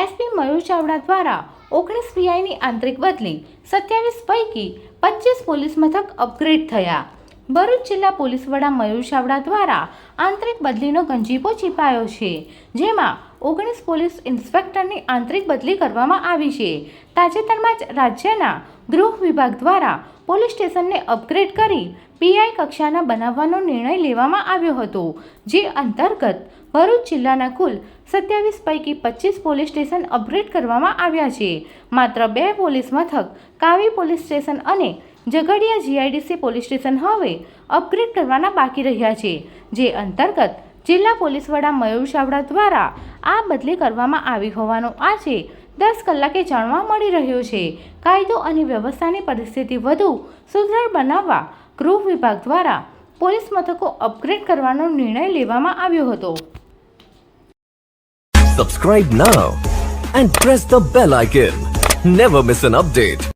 SP મયુર ચાવડા દ્વારા ઓગણીસ પીઆઈની આંતરિક બદલી સત્યાવીસ પૈકી પચીસ પોલીસ મથક અપગ્રેડ થયા. ભરૂચ જિલ્લા પોલીસ વડા મયુર ચાવડા દ્વારા આંતરિક બદલીનો ગંજીપો છીપાયો છે, જેમાં ઓગણીસ પોલીસ ઇન્સ્પેક્ટરની આંતરિક બદલી કરવામાં આવી છે. તાજેતરમાં જ રાજ્યના ગૃહ વિભાગ દ્વારા પોલીસ સ્ટેશનને અપગ્રેડ કરી પીઆઈ કક્ષાના બનાવવાનો નિર્ણય લેવામાં આવ્યો હતો, જે અંતર્ગત ભરૂચ જિલ્લાના કુલ સત્યાવીસ પૈકી પચીસ પોલીસ સ્ટેશન અપગ્રેડ કરવામાં આવ્યા છે. માત્ર બે પોલીસ મથક, કાવી પોલીસ સ્ટેશન અને ઝઘડિયા જીઆઈડીસી પોલીસ સ્ટેશન હવે અપગ્રેડ કરવાના બાકી રહ્યા છે, જે અંતર્ગત જિલ્લા પોલીસ વડા મયુર ચાવડા દ્વારા આ બદલી કરવામાં આવી હોવાનો આજે દસ કલાકે જાણવા મળી રહ્યું છે. કાયદો અને વ્યવસ્થાની પરિસ્થિતિ વધુ સુદૃઢ બનાવવા ગૃહ વિભાગ દ્વારા પોલીસ મથકો અપગ્રેડ કરવાનો નિર્ણય લેવામાં આવ્યો હતો. Subscribe now and press the bell icon never miss an update.